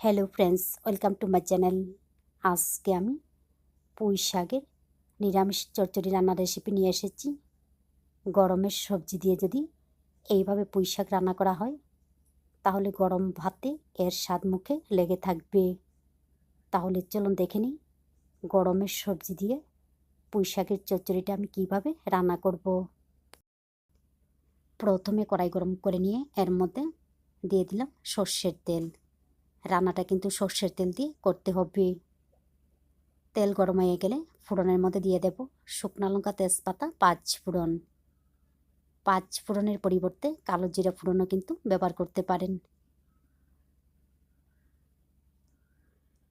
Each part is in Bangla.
Hello friends welcome to my channel আজকে আমি পুঁই শাকের নিরামিষ চচ্চড়ি রান্নার রেসিপি নিয়ে এসেছি। গরমের সবজি দিয়ে যদি এইভাবে পুঁই শাক রান্না করা হয়, তাহলে গরম ভাতে এর স্বাদ মুখে লেগে থাকবে। তাহলে চলুন দেখে নিই গরমের সবজি দিয়ে পুঁই শাকের চচ্চড়িটা আমি কীভাবে রান্না করব। প্রথমে কড়াই গরম করে নিয়ে এর মধ্যে দিয়ে দিলাম সর্ষের তেল। রান্নাটা কিন্তু সর্ষের তেল দিয়ে করতে হবে। তেল গরম হয়ে গেলে ফোড়নের মধ্যে দিয়ে দেব শুকনো লঙ্কা, তেজপাতা, পাঁচ ফোড়ন। পাঁচ ফোড়নের পরিবর্তে কালো জিরা ফোড়নও কিন্তু ব্যবহার করতে পারেন।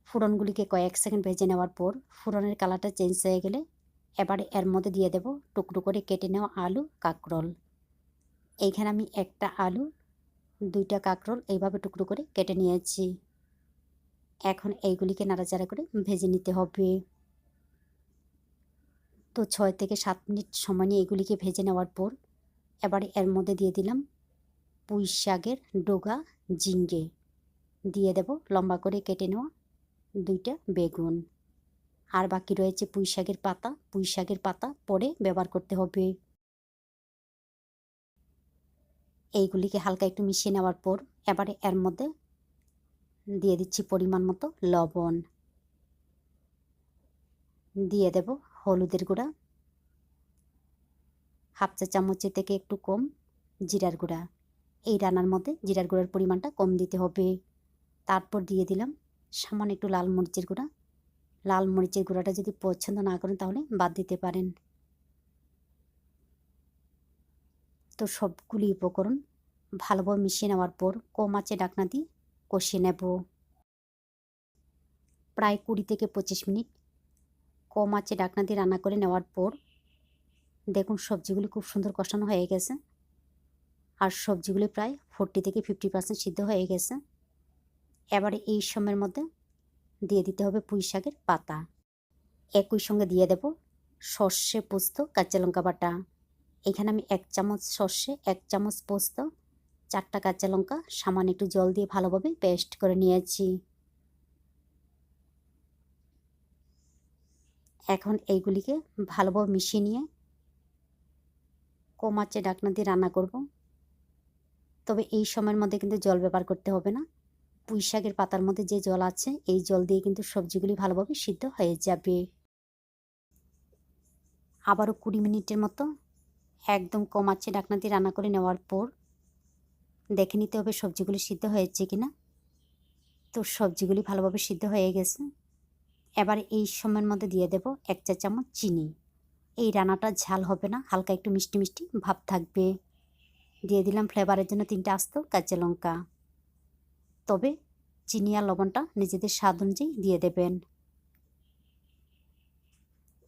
ফোড়নগুলিকে কয়েক সেকেন্ড ভেজে নেওয়ার পর ফোড়নের কালারটা চেঞ্জ হয়ে গেলে এবারে এর মধ্যে দিয়ে দেব টুকরো করে কেটে নেওয়া আলু, কাঁকরোল। এইখানে আমি একটা আলু দুইটা কাঁকরোল এইভাবে টুকরো করে কেটে নিয়েছি। এখন এইগুলিকে নাড়াচাড়া করে ভেজে নিতে হবে। তো ছয় থেকে সাত মিনিট সময় নিয়ে এগুলিকে ভেজে নেওয়ার পর এবারে এর মধ্যে দিয়ে দিলাম পুঁই শাকের ডোগা জিঙ্গে দিয়ে দেব লম্বা করে কেটে নেওয়া দুইটা বেগুন। আর বাকি রয়েছে পুঁই শাকের পাতা। পুঁই শাকের পাতা পরে ব্যবহার করতে হবে। এইগুলিকে হালকা একটু মিশিয়ে নেওয়ার পর এবারে এর মধ্যে দিয়ে দিচ্ছি পরিমাণ মতো লবণ। দিয়ে দেব হলুদের গুঁড়া। হাফ চা চামচের থেকে একটু কম জিরার গুঁড়া। এই রান্নার মধ্যে জিরার গুঁড়ার পরিমাণটা কম দিতে হবে। তারপর দিয়ে দিলাম সামান্য একটু লাল মরিচের গুঁড়া। লাল মরিচের গুঁড়াটা যদি পছন্দ না করেন তাহলে বাদ দিতে পারেন। তো সবগুলি উপকরণ ভালোভাবে মিশিয়ে নেওয়ার পর কম আঁচে ডাকনা দিয়ে কষিয়ে নেব। প্রায় কুড়ি থেকে পঁচিশ মিনিট। কম আঁচে ডাকনা দিয়ে রান্না করে নেওয়ার পর দেখুন সবজিগুলি খুব সুন্দর কষানো হয়ে গেছে। আর সবজিগুলি প্রায় ফোরটি থেকে ফিফটি পার্সেন্ট সিদ্ধ হয়ে গেছে। এবারে এই সময়ের মধ্যে দিয়ে দিতে হবে পুঁই শাকের পাতা। একই সঙ্গে দিয়ে দেব সর্ষে পোস্ত, কাঁচা লঙ্কা বাটা। এখানে আমি এক চামচ সর্ষে, এক চামচ পোস্ত চারটা কাঁচা লঙ্কা, সামান্য একটু জল দিয়ে ভালোভাবে পেস্ট করে নিয়েছি। এখন এইগুলিকে ভালোভাবে মিশিয়ে নিয়ে কমাচ্ছে ডাকনা দিয়ে রান্না করব, তবে এই সময়ের মধ্যে কিন্তু জল ব্যবহার করতে হবে না। পুঁই শাকের পাতার মধ্যে যে জল আছে, এই জল দিয়ে কিন্তু সবজিগুলি ভালোভাবে সিদ্ধ হয়ে যাবে। আবারও কুড়ি মিনিটের মতো একদম কম আছে ডাকনা দিয়ে রান্না করে নেওয়ার পর দেখে নিতে হবে সবজিগুলি সিদ্ধ হয়েছে কি না তো সবজিগুলি ভালোভাবে সিদ্ধ হয়ে গেছে। এবার এই সময়ের মধ্যে দিয়ে দেব এক চা চামচ চিনি। এই রান্নাটা ঝাল হবে না, হালকা একটু মিষ্টি মিষ্টি ভাব থাকবে। দিয়ে দিলাম ফ্লেভারের জন্য তিনটে আস্ত কাঁচা লঙ্কা। তবে চিনি আর লবণটা নিজেদের স্বাদ অনুযায়ী দিয়ে দেবেন।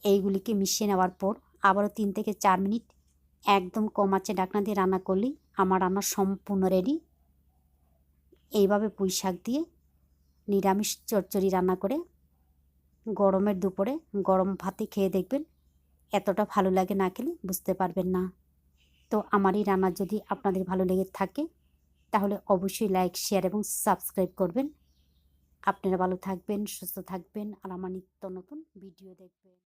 এইগুলিকে মিশিয়ে নেওয়ার পর আবারও তিন থেকে চার মিনিট একদম কম আছে ডাকনা দিয়ে রান্না করলেই আমার রান্না সম্পূর্ণ রেডি এইভাবে পুঁই শাক দিয়ে নিরামিষ চচ্চড়ি রান্না করে গরমের দুপুরে গরম ভাতে খেয়ে দেখবেন, এতটা ভালো লাগে না খেলে বুঝতে পারবেন না। তো আমার এই রান্না যদি আপনাদের ভালো লেগে থাকে, তাহলে অবশ্যই লাইক শেয়ার এবং সাবস্ক্রাইব করবেন। আপনারা ভালো থাকবেন, সুস্থ থাকবেন, আর আমার নিত্য নতুন ভিডিও দেখবেন।